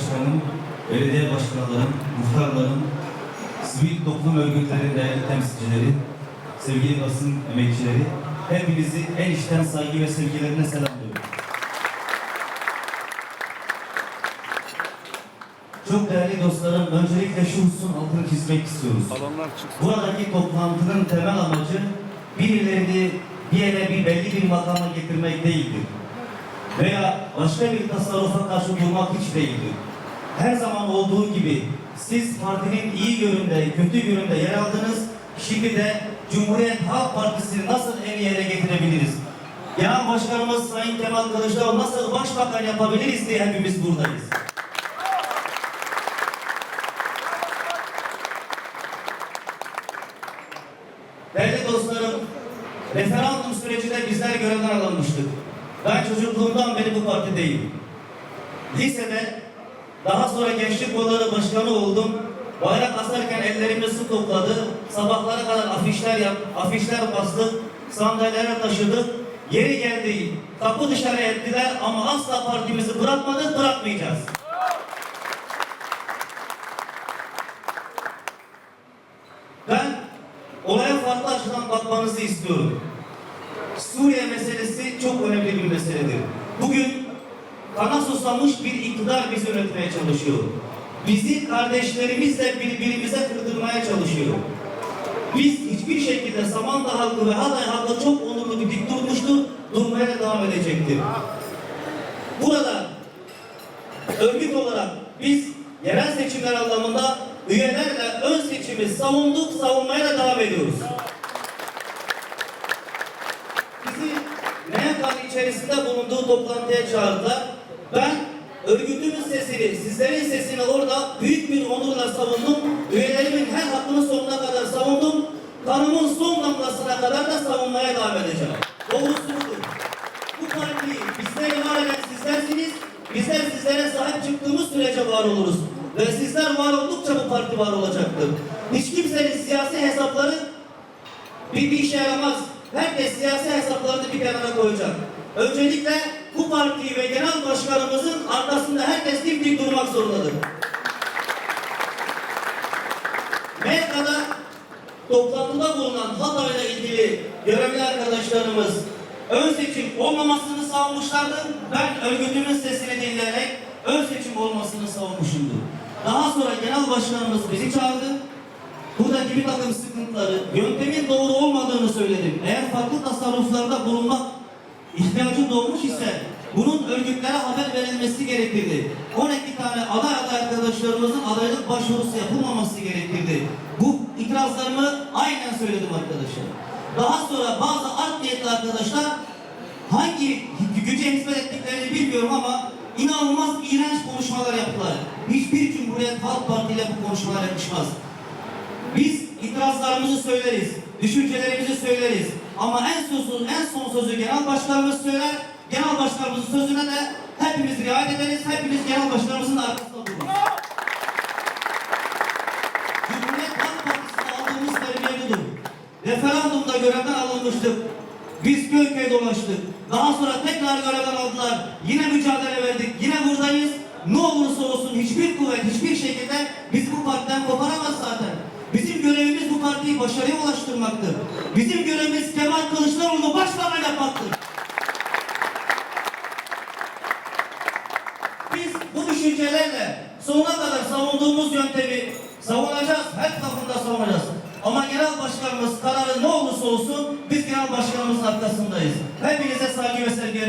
başkanım, belediye başkanlarım, muhtarlarım, sivil toplum örgütleri değerli temsilcileri, sevgili basın emekçileri, hepinizi en içten saygı ve sevgilerine selamlıyorum. Çok değerli dostlarım, öncelikle şu hususun altını çizmek istiyoruz. Buradaki toplantının temel amacı birilerini bir yere bir belli bir makama getirmek değildir. Veya başka bir tasarrufa karşı durmak hiç değildir. Her zaman olduğu gibi siz partinin iyi yönünde, kötü yönünde yer aldınız. Şimdi de Cumhuriyet Halk Partisi'ni nasıl en iyi yere getirebiliriz? Genel Başkanımız Sayın Kemal Kılıçdaroğlu nasıl başbakan yapabiliriz diye hepimiz buradayız. Değerli dostlarım, referandum sürecinde bizler görevden alınmıştık. Ben çocukluğumdan beri bu partideyim. Lisede, daha sonra gençlik kolları başkanı oldum. Bayrak asarken ellerime su topladı. Sabahlara kadar afişler yap, afişler bastık, sandalyelere taşıdık. Yeri geldi, kapı dışarı ettiler ama asla partimizi bırakmadık, bırakmayacağız. Ben olaya farklı açıdan bakmanızı istiyorum. Suriye meselesi çok önemli bir meseledir. Bugün kana susamış bir iktidar bizi yönetmeye çalışıyor. Bizi kardeşlerimizle birbirimize kırdırmaya çalışıyor. Biz hiçbir şekilde Samandağ halkı ve Hatay halkı çok onurlu bir dik durmuştur, durmaya devam edecektir. Burada örgüt olarak biz yerel seçimler anlamında üyelerle ön seçimi savunduk, savunmaya da devam ediyoruz. Bizi MHK'nın içerisinde bulunduğu toplantıya çağırdılar. Ben örgütümün sesini, sizlerin sesini orada büyük bir onurla savundum. Üyelerimin her hakkını sonuna kadar savundum. Kanımın son damlasına kadar da savunmaya devam edeceğim. Doğrusu budur. Bu partiyi bizden var eden sizlersiniz. Bizler sizlere sahip çıktığımız sürece var oluruz. Ve sizler var oldukça bu parti var olacaktır. Hiç kimsenin siyasi hesapları bir, bir işe yaramaz. Herkes siyasi hesaplarını bir kenara koyacak. Öncelikle bu partiyi ve genel başkanımızın arkasında herkes dimdik durmak zorundadır. MHK'da toplantıda bulunan Hatay'la ilgili görevli arkadaşlarımız ön seçim olmamasını savunmuşlardı. Ben örgütümün sesini dinleyerek ön seçim olmasını savunmuşumdur. Daha sonra genel başkanımız bizi çağırdı. Buradaki bir takım sıkıntıları, yöntemin doğru olmadığını söyledim. Eğer farklı tasarruflarda bulunmak ihtiyacı doğmuş ise bunun örgütlere haber verilmesi gerekirdi. 12 tane aday aday arkadaşlarımızın adaylık başvurusu yapılmaması gerekirdi. Bu itirazlarımı aynen söyledim arkadaşlar. Daha sonra bazı art niyetli arkadaşlar hangi güce hizmet ettiklerini bilmiyorum ama inanılmaz iğrenç konuşmalar yaptılar. Hiçbir Cumhuriyet Halk Parti ile bu konuşmalar yakışmaz. Biz itirazlarımızı söyleriz, düşüncelerimizi söyleriz. Ama en son, en son sözü genel başkanımız söyler. Genel başkanımızın sözüne de hepimiz riayet ederiz. Hepimiz genel başkanımızın arkasında dururuz. Cumhuriyet Halk Partisi'ne aldığımız terbiye budur. Referandumda görevden alınmıştık. Biz köy dolaştık. Daha sonra tekrar görevden aldılar. Yine mücadele verdik. Yine buradayız. Ne olursa olsun hiçbir kuvvet, hiçbir şekilde bizi bu partiden koparamaz zaten. Bizim görevimiz bu partiyi başarıya ulaştırmaktır. Bizim görevimiz Kemal Kılıçdaroğlu'nu başbakan yapmaktır. Biz bu düşüncelerle sonuna kadar savunduğumuz yöntemi savunacağız. Her tarafında savunacağız. Ama genel başkanımız kararı ne olursa olsun biz genel başkanımızın arkasındayız. Hepinize saygı ve sevgi